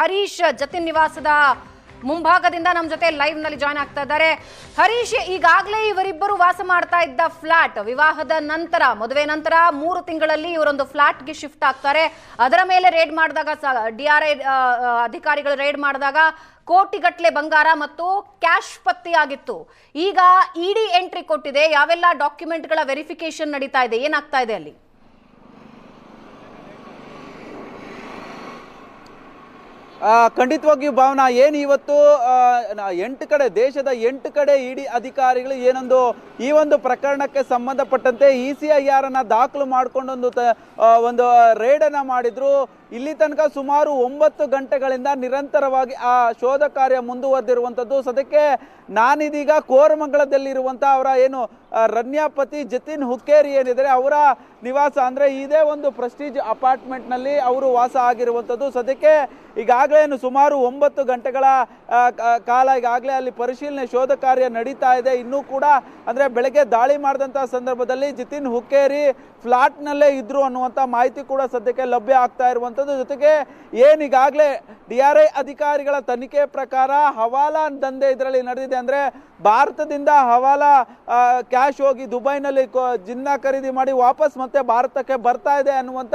ಹರೀಶ್ ಜತಿನ್ ನಿವಾಸದ ಮುಂಭಾಗದಿಂದ ನಮ್ಮ ಜೊತೆ ಲೈವ್ನಲ್ಲಿ ಜಾಯ್ನ್ ಆಗ್ತಾ ಇದ್ದಾರೆ. ಹರೀಶ್, ಈಗಾಗಲೇ ಇವರಿಬ್ಬರು ವಾಸ ಮಾಡ್ತಾ ಇದ್ದ ಫ್ಲಾಟ್ ವಿವಾಹದ ನಂತರ, ಮದುವೆ ನಂತರ ಮೂರು ತಿಂಗಳಲ್ಲಿ ಇವರೊಂದು ಫ್ಲಾಟ್ಗೆ ಶಿಫ್ಟ್ ಆಗ್ತಾರೆ. ಅದರ ಮೇಲೆ ರೇಡ್ ಮಾಡಿದಾಗ ಡಿ ಆರ್ ಐ ಅಧಿಕಾರಿಗಳು ರೇಡ್ ಮಾಡಿದಾಗ ಕೋಟಿಗಟ್ಟಲೆ ಬಂಗಾರ ಮತ್ತು ಕ್ಯಾಶ್ ಪತ್ತೆಯಾಗಿತ್ತು. ಈಗ ಇಡಿ ಎಂಟ್ರಿ ಕೊಟ್ಟಿದೆ. ಯಾವೆಲ್ಲ ಡಾಕ್ಯುಮೆಂಟ್ಗಳ ವೆರಿಫಿಕೇಶನ್ ನಡೀತಾ ಇದೆ? ಏನಾಗ್ತಾ ಇದೆ ಅಲ್ಲಿ? ಖಂಡಿತವಾಗಿಯೂ ಭಾವನಾ, ಏನು ಇವತ್ತು ಎಂಟು ಕಡೆ, ದೇಶದ ಎಂಟು ಕಡೆ ಇಡಿ ಅಧಿಕಾರಿಗಳು ಏನೊಂದು ಈ ಒಂದು ಪ್ರಕರಣಕ್ಕೆ ಸಂಬಂಧಪಟ್ಟಂತೆ ಇ ಸಿ ಐ ಆರ್ ಅನ್ನ ದಾಖಲು ಮಾಡಿಕೊಂಡೊಂದು ಒಂದು ರೇಡ್ ಅನ್ನ ಮಾಡಿದ್ರು. ಇಲ್ಲಿ ತನಕ ಸುಮಾರು ಒಂಬತ್ತು ಗಂಟೆಗಳಿಂದ ನಿರಂತರವಾಗಿ ಆ ಶೋಧ ಕಾರ್ಯ ಮುಂದುವರೆದಿರುವಂಥದ್ದು ಸದ್ಯಕ್ಕೆ ನಾನಿದೀಗ ಕೋರಮಂಗಳದಲ್ಲಿರುವಂಥ ಅವರ ಏನು ರನ್ಯಾಪತಿ ಜತಿನ್ ಹುಕ್ಕೇರಿ ಏನಿದ್ದಾರೆ, ಅವರ ನಿವಾಸ ಅಂದರೆ ಇದೇ ಒಂದು ಪ್ರೆಸ್ಟೀಜ್ ಅಪಾರ್ಟ್ಮೆಂಟ್ನಲ್ಲಿ ಅವರು ವಾಸ ಆಗಿರುವಂಥದ್ದು ಸದ್ಯಕ್ಕೆ ಈಗಾಗಲೇ ಏನು ಸುಮಾರು ಒಂಬತ್ತು ಗಂಟೆಗಳ ಕಾಲ ಈಗಾಗಲೇ ಅಲ್ಲಿ ಪರಿಶೀಲನೆ ಶೋಧ ಕಾರ್ಯ ನಡೀತಾ ಇದೆ. ಇನ್ನೂ ಕೂಡ ಅಂದ್ರೆ ಬೆಳಗ್ಗೆ ದಾಳಿ ಮಾಡಿದಂಥ ಸಂದರ್ಭದಲ್ಲಿ ಜಿತಿನ್ ಹುಕ್ಕೇರಿ ಫ್ಲಾಟ್ ನಲ್ಲೇ ಇದ್ರು ಅನ್ನುವಂಥ ಮಾಹಿತಿ ಕೂಡ ಸದ್ಯಕ್ಕೆ ಲಭ್ಯ ಆಗ್ತಾ ಇರುವಂಥದ್ದು ಜೊತೆಗೆ ಏನ್ ಈಗಾಗಲೇ ಡಿ ಆರ್ ಐ ಅಧಿಕಾರಿಗಳ ತನಿಖೆ ಪ್ರಕಾರ ಹವಾಲಾ ದಂಧೆ ಇದರಲ್ಲಿ ನಡೆದಿದೆ ಅಂದ್ರೆ ಭಾರತದಿಂದ ಹವಾಲಾ ಕ್ಯಾಶ್ ಹೋಗಿ ದುಬೈನಲ್ಲಿ ಜಿನ್ನ ಖರೀದಿ ಮಾಡಿ ವಾಪಸ್ ಮತ್ತೆ ಭಾರತಕ್ಕೆ ಬರ್ತಾ ಇದೆ ಅನ್ನುವಂಥ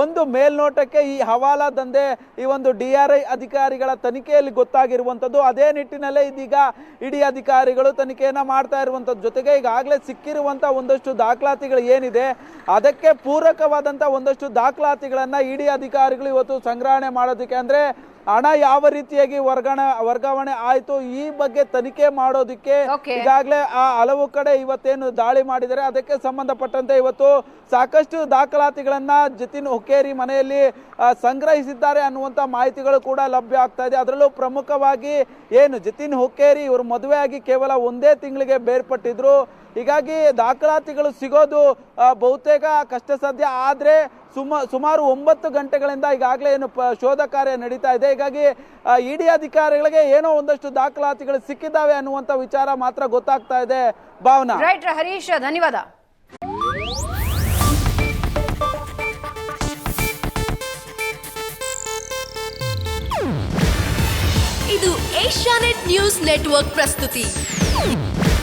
ಒಂದು ಮೇಲ್ನೋಟಕ್ಕೆ ಈ ಹವಾಲಾ ದಂಧೆ, ಈ ಒಂದು ಡಿ ಆರ್ ಐ ಅಧಿಕಾರಿಗಳ ತನಿಖೆಯಲ್ಲಿ ಗೊತ್ತಾಗಿರುವಂಥದ್ದು. ಅದೇ ನಿಟ್ಟಿನಲ್ಲೇ ಇದೀಗ ಇಡಿ ಅಧಿಕಾರಿಗಳು ತನಿಖೆಯನ್ನು ಮಾಡ್ತಾ ಇರುವಂಥದ್ದು. ಜೊತೆಗೆ ಈಗಾಗಲೇ ಸಿಕ್ಕಿರುವಂಥ ಒಂದಷ್ಟು ದಾಖಲಾತಿಗಳು ಏನಿದೆ, ಅದಕ್ಕೆ ಪೂರಕವಾದಂಥ ಒಂದಷ್ಟು ದಾಖಲಾತಿಗಳನ್ನು ಇಡಿ ಅಧಿಕಾರಿಗಳು ಇವತ್ತು ಸಂಗ್ರಹಣೆ ಮಾಡೋದಕ್ಕೆ ಅಂದ್ರೆ ಹಣ ಯಾವ ರೀತಿಯಾಗಿ ವರ್ಗಾವಣೆ ವರ್ಗಾವಣೆ ಆಯಿತು ಈ ಬಗ್ಗೆ ತನಿಖೆ ಮಾಡೋದಕ್ಕೆ. ಈಗಾಗಲೇ ಆ ಹಲವು ಕಡೆ ಇವತ್ತೇನು ದಾಳಿ ಮಾಡಿದರೆ ಅದಕ್ಕೆ ಸಂಬಂಧಪಟ್ಟಂತೆ ಇವತ್ತು ಸಾಕಷ್ಟು ದಾಖಲಾತಿಗಳನ್ನ ಜತಿನ್ ಹುಕ್ಕೇರಿ ಮನೆಯಲ್ಲಿ ಸಂಗ್ರಹಿಸಿದ್ದಾರೆ ಅನ್ನುವಂಥ ಮಾಹಿತಿಗಳು ಕೂಡ ಲಭ್ಯ ಆಗ್ತಾ ಇದೆ. ಅದರಲ್ಲೂ ಪ್ರಮುಖವಾಗಿ ಏನು ಜತಿನ್ ಹುಕ್ಕೇರಿ ಇವರು ಮದುವೆಯಾಗಿ ಕೇವಲ ಒಂದೇ ತಿಂಗಳಿಗೆ ಬೇರ್ಪಟ್ಟಿದ್ರು. ಹೀಗಾಗಿ ದಾಖಲಾತಿಗಳು ಸಿಗೋದು ಬಹುತೇಕ ಕಷ್ಟ ಸಾಧ್ಯ ಆದರೆ ಸುಮ ಸುಮಾರು ಒಂಬತ್ತು ಗಂಟೆಗಳಿಂದ ಈಗಾಗಲೇ ಏನು ಪ ಶೋಧ ಕಾರ್ಯ ನಡೀತಾ ಇದೆ. ಹೀಗಾಗಿ ಇಡಿ ಅಧಿಕಾರಿಗಳಿಗೆ ಏನೋ ಒಂದಷ್ಟು ದಾಖಲಾತಿಗಳು ಸಿಕ್ಕಿದ್ದಾವೆ ಅನ್ನುವಂಥ ವಿಚಾರ ಮಾತ್ರ ಗೊತ್ತಾಗ್ತಾ ಇದೆ. ಭಾವನಾ. ರೈಟ್ ಹರೀಶ್ ಧನ್ಯವಾದ. ಇದು ಏಷ್ಯಾನೆಟ್ ನ್ಯೂಸ್ ನೆಟ್ವರ್ಕ್ ಪ್ರಸ್ತುತಿ.